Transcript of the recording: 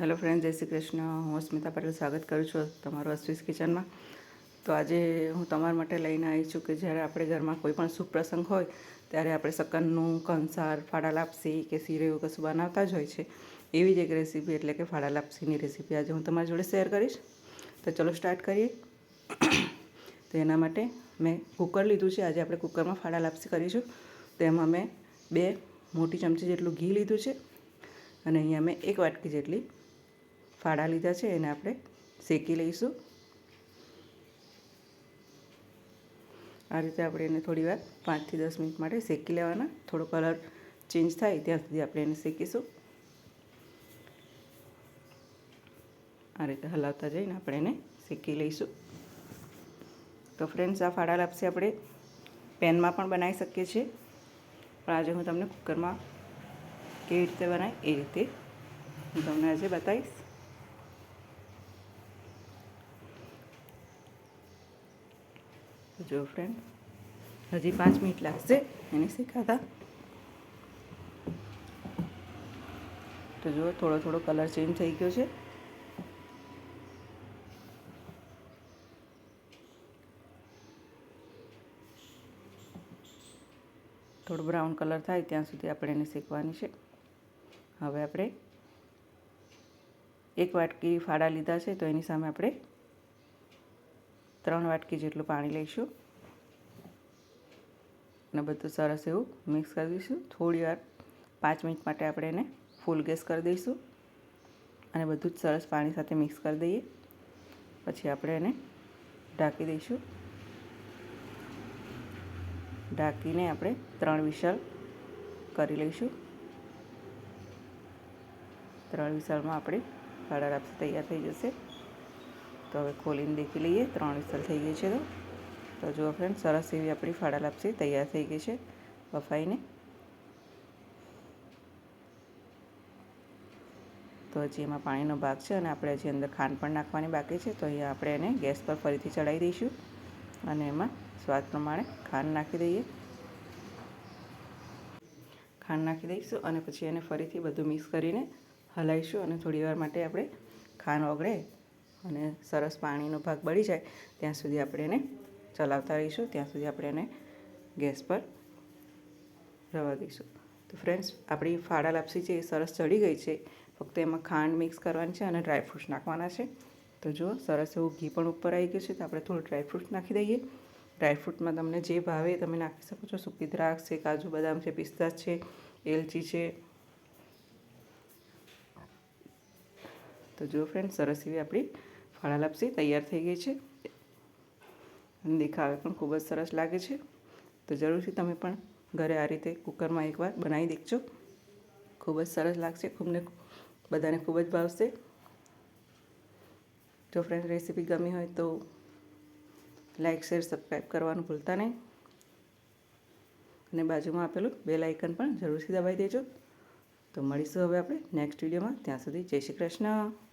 Hello friend જય શ્રી કૃષ્ણ. હું સ્મિતા પટેલ સ્વાગત કરું છું તમારું અશ્વિસ કિચનમાં. તો આજે હું તમારા માટે લઈને આવી છું કે જ્યારે આપણે ઘરમાં કોઈ પણ શુભ પ્રસંગ હોય, ત્યારે આપણે શક્કરનું કંસાર ફાડા લાપસી કે શીરો એવું કશું બનાવતા જ હોય છે. એવી જ એક રેસીપી એટલે કે ફાડા લાપસીની રેસીપી આજે હું તમારી જોડે શેર કરીશ. તો ચલો સ્ટાર્ટ કરીએ. તો એના માટે મેં કુકર લીધું છે. આજે આપણે કુકરમાં ફાડા લાપસી કરીશું. તો એમાં મેં બે મોટી ચમચી જેટલું ઘી લીધું છે. અને અહીંયા મેં એક વાટકી જેટલી ફાડા લીધા છે, એને આપણે શેકી લઈશું. આ રીતે આપણે એને થોડી વાર પાંચથી દસ મિનિટ માટે શેકી લેવાના. થોડો કલર ચેન્જ થાય ત્યાં સુધી આપણે એને શેકીશું. આ રીતે હલાવતા જઈને આપણે એને શેકી લઈશું. તો ફ્રેન્ડ્સ આ ફાડા લાપસી આપણે પેનમાં પણ બનાવી શકીએ છીએ. પણ આજે હું તમને કુકરમાં કેવી રીતે બનાય એ રીતે હું તમને આજે બતાવીશ. જો ફ્રેન્ડ હજી પાંચ મિનિટ લાગશે, એને શીખાતા. તો જુઓ, થોડો થોડો કલર ચેન્જ થઈ ગયો છે. થોડો બ્રાઉન કલર થાય, ત્યાં સુધી આપણે એને શેકવાની છે. હવે આપણે એક વાટકી ફાડા લીધા છે, તો એની સામે આપણે ત્રણ વાટકી જેટલું પાણી લઈશું. અને બધું સરસ એવું મિક્સ કરી દઈશું. થોડી વાર પાંચ મિનિટ માટે આપણે એને ફૂલ ગેસ કરી દઈશું. અને બધું જ સરસ પાણી સાથે મિક્સ કરી દઈએ. પછી આપણે એને ઢાંકી દઈશું. ઢાંકીને આપણે ત્રણ વિસલ કરી લઈશું. ત્રણ વિસલમાં આપણે ફાડા આપશે તૈયાર થઈ જશે. તો હવે ખોલીને દેખી લઈએ. ત્રણ વિસલ થઈ ગઈ છે તો. તો જુઓ ફ્રેન્ડ સરસ એવી આપણી ફાડા લાપસી તૈયાર થઈ ગઈ છે બફાઈને. તો હજી એમાં પાણીનો ભાગ છે અને આપણે હજી અંદર ખાંડ પણ નાખવાની બાકી છે. તો અહીંયા આપણે એને ગેસ પર ફરીથી ચડાવી દઈશું અને એમાં સ્વાદ પ્રમાણે ખાંડ નાખી દઈએ. ખાંડ નાખી દઈશું અને પછી એને ફરીથી બધું મિક્સ કરીને હલાવીશું અને થોડી વાર માટે આપણે ખાંડ ઓગળે અને સરસ પાણીનો ભાગ બળી જાય, ત્યાં સુધી આપણે એને ચલાવતા રહીશું, ત્યાં સુધી આપણે એને ગેસ પર રવા દઈશું. તો ફ્રેન્ડ્સ આપણી ફાડા લાપસી છે એ સરસ ચડી ગઈ છે, ફક્ત એમાં ખાંડ મિક્સ કરવાની છે અને ડ્રાયફ્રૂટ્સ નાખવાના છે. તો જુઓ, સરસ એવું ઘી પણ ઉપર આવી ગયું છે, તો આપણે થોડું ડ્રાયફ્રૂટ નાખી દઈએ. ડ્રાયફ્રૂટમાં તમને જે ભાવે તમે નાખી શકો છો. સૂકી દ્રાક્ષ છે, કાજુ બદામ છે પિસ્તા છે, એલચી છે. તો જો ફ્રેન્ડ સરસ એવી આપણી ફાળા લાપસી તૈયાર થઈ ગઈ છે. દેખાવે પણ ખૂબ જ સરસ લાગે છે. તો જરૂરથી તમે પણ ઘરે આ રીતે કુકરમાં એકવાર બનાવી દેખજો. ખૂબ જ સરસ લાગશે ખૂબને બધાને ખૂબ જ ભાવશે. જો ફ્રેન્ડ રેસીપી ગમી હોય તો લાઇક શેર સબસ્ક્રાઈબ કરવાનું ભૂલતા નહીં. અને બાજુમાં આપેલું બેલ આઇકન પણ જરૂરથી દબાવી દેજો. તો મળીશું હવે આપણે નેક્સ્ટ વિડીયોમાં ત્યાં સુધી જય શ્રી કૃષ્ણ.